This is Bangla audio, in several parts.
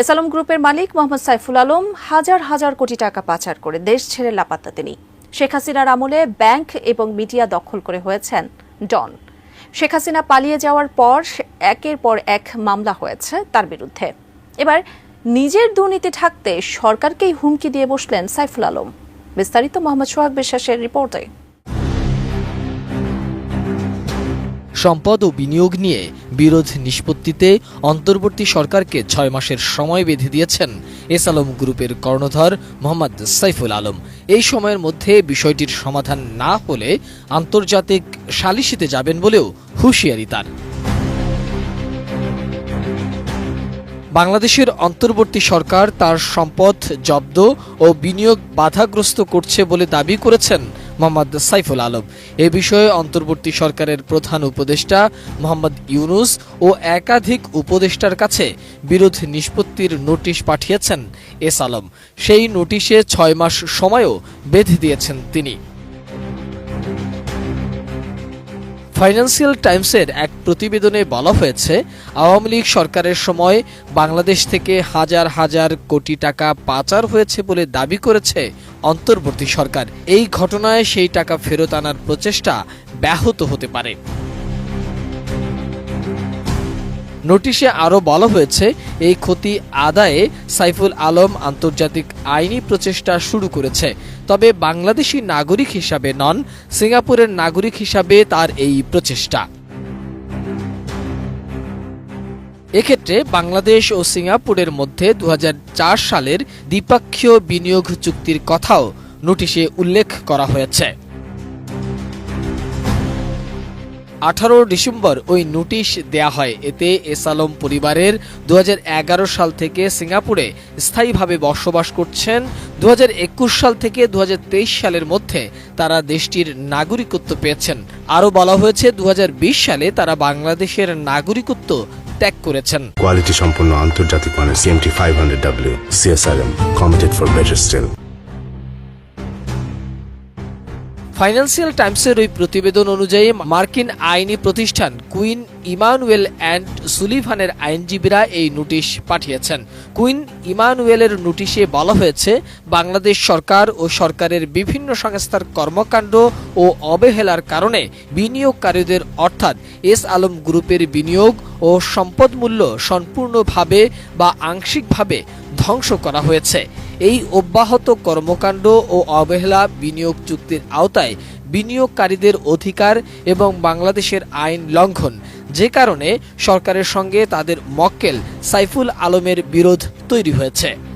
এসালম গ্রুপের মালিক মোহাম্মদ সাইফুল আলম হাজার হাজার কোটি টাকা পাচার করে দেশ ছেড়ে লাপাত্তা তিনি। শেখ হাসিনার আমলে ব্যাংক এবং মিডিয়া দখল করে হয়েছেন ডন। শেখ হাসিনা পালিয়ে যাওয়ার পর একের পর এক মামলা হয়েছে তার বিরুদ্ধে। এবার নিজের দুর্নীতি ঢাকতে সরকারকেই হুমকি দিয়ে বসলেন সাইফুল আলম। বিস্তারিত মোহাম্মদ সোহাগ বিশ্বাসের রিপোর্টে। সম্পদ ও বিনিয়োগ নিয়ে বিরোধ নিষ্পত্তিতে অন্তর্বর্তী সরকারকে ছয় মাসের সময় বেঁধে দিয়েছেন এস আলম গ্রুপের কর্ণধর মোহাম্মদ সাইফুল আলম। এই সময়ের মধ্যে বিষয়টির সমাধান না হলে আন্তর্জাতিক সালিসিতে যাবেন বলেও হুঁশিয়ারি তার। বাংলাদেশের অন্তর্বর্তী সরকার তার সম্পদ জব্দ ও বিনিয়োগ বাধাগ্রস্ত করছে বলে দাবি করেছেন মোহাম্মদ সাইফুল আলম। এ বিষয়ে অন্তর্বর্তী সরকারের প্রধান উপদেষ্টা মোহাম্মদ ইউনুস ও একাধিক উপদেষ্টার কাছে বিরোধ নিষ্পত্তির নোটিশ পাঠিয়েছেন এস আলম। সেই নোটিশে ছয় মাস সময়ও বেঁধে দিয়েছেন তিনি। ফাইন্যান্সিয়াল টাইমসের এক প্রতিবেদনে বলা হয়েছে, আওয়ামী লীগ সরকারের সময় বাংলাদেশ থেকে হাজার হাজার কোটি টাকা পাচার হয়েছে বলে দাবি করেছে অন্তর্বর্তী সরকার। এই ঘটনায় সেই টাকা ফেরত আনার প্রচেষ্টা ব্যাহত হতে পারে। নোটিশে আরও বলা হয়েছে, এই ক্ষতি আদায়ে সাইফুল আলম আন্তর্জাতিক আইনি প্রচেষ্টা শুরু করেছে। তবে বাংলাদেশি নাগরিক হিসাবে নন, সিঙ্গাপুরের নাগরিক হিসাবে তার এই প্রচেষ্টা। এক্ষেত্রে বাংলাদেশ ও সিঙ্গাপুরের মধ্যে দু হাজার চার সালের দ্বিপাক্ষীয় বিনিয়োগ চুক্তির কথাও নোটিশে উল্লেখ করা হয়েছে। আঠারো ডিসেম্বর ওই নোটিশ দেয়া হয়, এতে এস আলম পরিবারের দুহাজার এগারো সাল থেকে সিঙ্গাপুরে স্থায়ীভাবে বসবাস করছেন দু হাজার একুশ সাল থেকে দু হাজার তেইশ সালের মধ্যে তারা দেশটির নাগরিকত্ব পেয়েছেন। আরও বলা হয়েছে দু হাজার বিশ সালে তারা বাংলাদেশের নাগরিকত্ব ত্যাগ করেছেন। কোয়ালিটি সম্পন্ন আন্তর্জাতিক মানের CMT five hundred W CSRM committed for better steel financial টাইমসের ওই প্রতিবেদন অনুযায়ী মার্কিন আইনি প্রতিষ্ঠান কুইন ইমানুয়েল অ্যান্ড সুলিভানের আইনজীবীরা এই নোটিশ পাঠিয়েছেন। কুইন ইমানুয়েলের নোটিশে বলা হয়েছে, বাংলাদেশ সরকার ও সরকারের বিভিন্ন সংস্থার কর্মকাণ্ড ও অবহেলার কারণে বিনিয়োগকারীদের অর্থাৎ এস আলম গ্রুপের বিনিয়োগ ও সম্পদ মূল্য সম্পূর্ণভাবে বা আংশিকভাবে ধ্বংস করা হয়েছে। এই অব্যাহত কর্মকাণ্ড ও অবহেলা বিনিয়োগ চুক্তির আওতায় বিনিয়োগকারীদের অধিকার এবং বাংলাদেশের আইন লঙ্ঘন, যে কারণে সরকারের সঙ্গে তাদের মক্কেল সাইফুল আলমের বিরোধ তৈরি হয়েছে।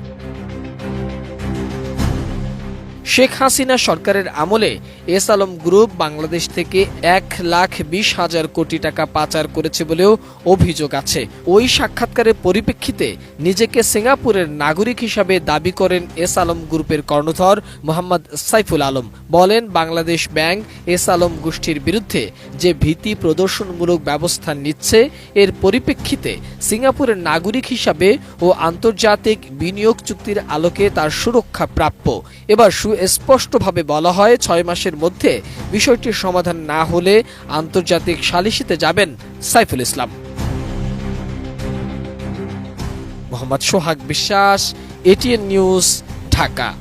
শেখ হাসিনা সরকারের আমলে এস আলম গ্রুপ বাংলাদেশ থেকে এক লাখ বিশ হাজার কোটি টাকা পাচার করেছে বলেও অভিযোগ আছে। ওই সাক্ষাৎকারের পরিপ্রেক্ষিতে নিজেকে সিঙ্গাপুরের নাগরিক হিসাবে দাবি করেন এস আলম গ্রুপের কর্ণধর মোহাম্মদ সাইফুল আলম। বলেন, বাংলাদেশ ব্যাংক এস আলম গোষ্ঠীর বিরুদ্ধে যে ভীতি প্রদর্শনমূলক ব্যবস্থা নিচ্ছে, এর পরিপ্রেক্ষিতে সিঙ্গাপুরের নাগরিক হিসাবে ও আন্তর্জাতিক বিনিয়োগ চুক্তির আলোকে তার সুরক্ষা প্রাপ্য। এবার সুস্পষ্টভাবে বলা হয় ছয় মাসের মধ্যে বিষয়টির সমাধান না হলে আন্তর্জাতিক সালিসিতে যাবেন সাইফুল ইসলাম। মোহাম্মদ সোহাগ বিশ্বাস, এটিএন নিউজ, ঢাকা।